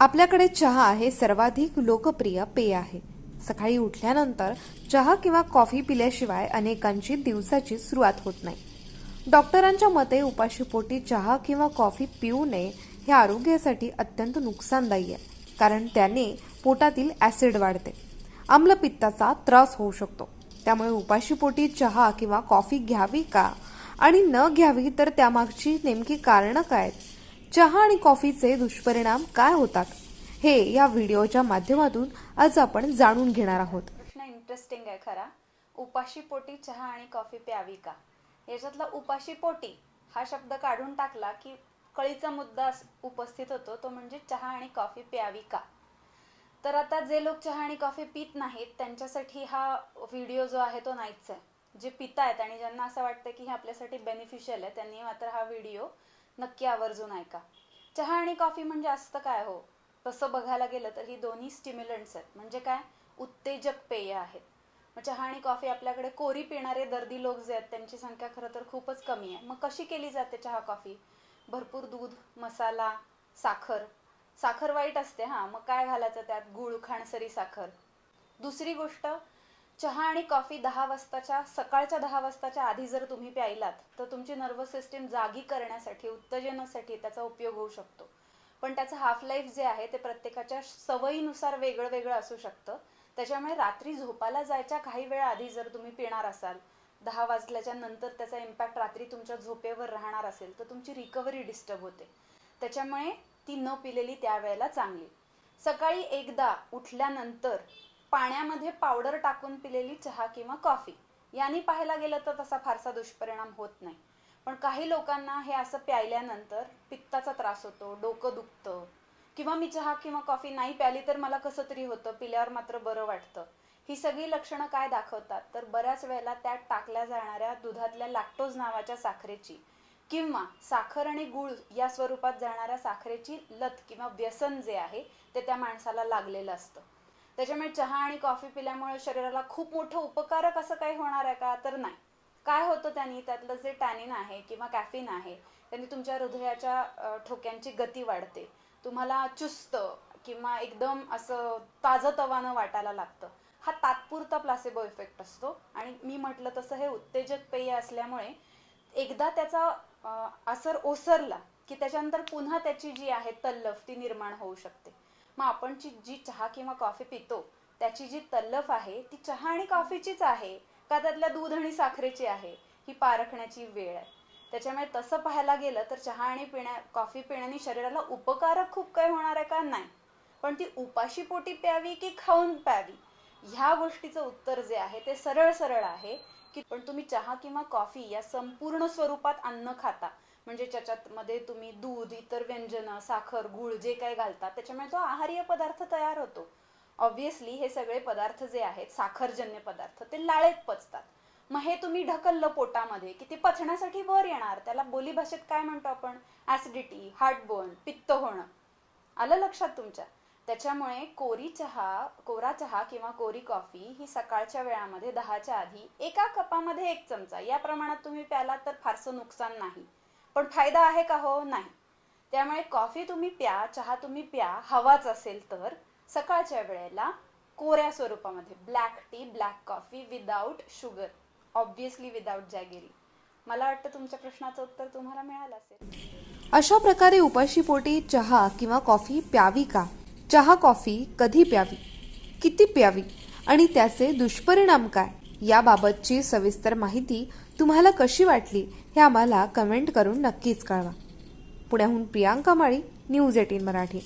आपल्याकडे चहा हे सर्वाधिक लोकप्रिय पेय आहे. सकाळी उठल्यानंतर चहा किंवा कॉफी पिल्याशिवाय अनेकांची दिवसाची सुरुवात होत नाही. डॉक्टरांच्या मते उपाशीपोटी चहा किंवा कॉफी पिऊ नये हे आरोग्यासाठी अत्यंत नुकसानदायी आहे कारण त्याने पोटातील ॲसिड वाढते. आम्लपित्ताचा त्रास होऊ शकतो. त्यामुळे उपाशीपोटी चहा किंवा कॉफी घ्यावी का? आणि न घ्यावी तर त्यामागची नेमकी कारणं काय आहेत? चहा आणि कॉफीचे दुष्परिणाम काय होतात? हे या व्हिडिओच्या माध्यमातून आज आपण जाणून घेणार आहोत. प्रश्न इंटरेस्टिंग आहे खरा. उपाशी पोटी चहा आणि कॉफी प्यावी का? याच्यातला उपाशी पोटी हा शब्द काढून टाकला की कळीचा मुद्दा उपस्थित होतो तो म्हणजे चहा आणि कॉफी प्यावी का? तर आता जे लोक चहा आणि कॉफी पित नाहीत त्यांच्यासाठी हा व्हिडिओ जो आहे तो नाहीच आहे. जे पितायत आहेत आणि ज्यांना असं वाटतं की हे आपल्यासाठी बेनिफिशियल आहे त्यांनी मात्र हा व्हिडिओ नक्की आवर्जून ऐका. चहा आणि कॉफी म्हणजे असतं काय हो? तसं बघायला गेलं तर ही दोन्ही स्टिम्युलंट्स आहेत. म्हणजे काय? उत्तेजक पेय आहेत. मग चहा आणि कॉफी आपल्याकडे कोरी पिणारे दर्दी लोक जे आहेत त्यांची संख्या खरं तर खूपच कमी आहे. मग कशी केली जाते चहा कॉफी? भरपूर दूध मसाला साखर. साखर वाईट असते हां. मग काय घालायचं त्यात? गुळ खाणसरी साखर. दुसरी गोष्ट चहा आणि कॉफी दहा वाजताच्या सकाळच्या दहा वाजताच्या आधी जर तुम्ही प्यायलात तर तुमची नर्वस सिस्टीम जागी करण्यासाठी उत्तेजनासाठी त्याचा उपयोग होऊ शकतो. पण त्याचं हाफ लाईफ जे आहे ते प्रत्येकाच्या सवयीनुसार वेगळं वेगळं असू शकतं. त्याच्यामुळे रात्री झोपायला जायच्या काही वेळ आधी जर तुम्ही पिणार असाल दहा वाजल्याच्या नंतर त्याचा इम्पॅक्ट रात्री तुमच्या झोपेवर राहणार असेल तर तुमची रिकव्हरी डिस्टर्ब होते. त्याच्यामुळे ती न पिलेली त्यावेळेला चांगली. सकाळी एकदा उठल्यानंतर पाण्यामध्ये पावडर टाकून पिलेली चहा किंवा कॉफी. यांनी पाहायला गेलं तर तसा फारसा दुष्परिणाम होत नाही. पण काही लोकांना हे असं प्यायल्यानंतर पित्ताचा त्रास होतो डोकं दुखतं. किंवा मी चहा किंवा कॉफी नाही प्याली तर मला कसं तरी होतं पिल्यावर मात्र बरं वाटतं. ही सगळी लक्षणं काय दाखवतात? तर बऱ्याच वेळेला त्यात टाकल्या जाणाऱ्या दुधातल्या लॅक्टोज नावाच्या साखरेची किंवा साखर आणि गुळ या स्वरूपात जाणाऱ्या साखरेची लत किंवा व्यसन जे आहे ते त्या माणसाला लागलेलं असतं. त्याच्यामुळे चहा आणि कॉफी पिल्यामुळे शरीराला खूप मोठं उपकारक असं काही होणार आहे का? तर नाही. काय होतं त्यांनी? त्यातलं जे टॅनिन आहे किंवा कॅफिन आहे त्यांनी तुमच्या हृदयाच्या ठोक्यांची गती वाढते. तुम्हाला चुस्त किंवा एकदम असं ताजतवानं वाटायला लागतं. हा तात्पुरता प्लासेबो इफेक्ट असतो. आणि मी म्हटलं तसं हे उत्तेजक पेय असल्यामुळे एकदा त्याचा असर ओसरला की त्याच्यानंतर पुन्हा त्याची जी आहे तल्लफ ती निर्माण होऊ शकते. मग आपण जी चहा किंवा कॉफी पितो त्याची जी तल्लफ आहे ती चहा आणि कॉफीचीच आहे का त्यातल्या दूध आणि साखरेची आहे ही पारखण्याची वेळ आहे. त्याच्यामुळे तसं पाहायला गेलं तर चहा आणि पिण्या कॉफी पिण्याने शरीराला उपकारक खूप काही होणार आहे का? नाही. पण ती उपाशी पोटी प्यावी की खाऊन प्यावी? ह्या गोष्टीचं उत्तर जे आहे ते सरळ सरळ आहे की पण तुम्ही चहा किंवा कॉफी या संपूर्ण स्वरूपात अन्न खाता. म्हणजे त्याच्यात मध्ये तुम्ही दूध इतर व्यंजनं साखर गुळ जे काही घालता त्याच्यामुळे तो आहार्य पदार्थ तयार होतो. ऑब्व्हियसली हे सगळे पदार्थ जे आहेत साखरजन्य पदार्थ ते लाळेत पचतात. मग हे तुम्ही ढकललं पोटामध्ये की ते पचण्यासाठी वर येणार. त्याला बोलीभाषेत काय म्हणतो आपण? ऍसिडिटी हार्टबोन पित्त होणं. आलं लक्षात तुमच्या? त्याच्यामुळे कोरी चहा कोरा चहा किंवा कोरी कॉफी ही सकाळच्या वेळामध्ये दहाच्या आधी एका कपामध्ये एक चमचा. या प्रमाणात तुम्ही प्याला तर फारसं नुकसान नाही. पण फायदा आहे का हो? नाही. त्यामुळे कॉफी तुम्ही प्या चहा तुम्ही प्या हवाच असेल तर सकाळच्या वेळेला कोऱ्या स्वरूपामध्ये black tea black coffee without sugar obviously without jaggery मला वाटतं तुमच्या प्रश्नाचं उत्तर तुम्हाला मिळालं असेल. अशा प्रकारे उपाशीपोटी चहा किंवा कॉफी प्यावी का? चहा कॉफी कधी प्यावी? किती प्यावी? आणि त्याचे दुष्परिणाम काय? याबाबतची सविस्तर माहिती तुम्हाला कशी वाटली हे आम्हाला कमेंट करून नक्कीच कळवा. पुण्याहून प्रियांका माळी न्यूज एटीन मराठी.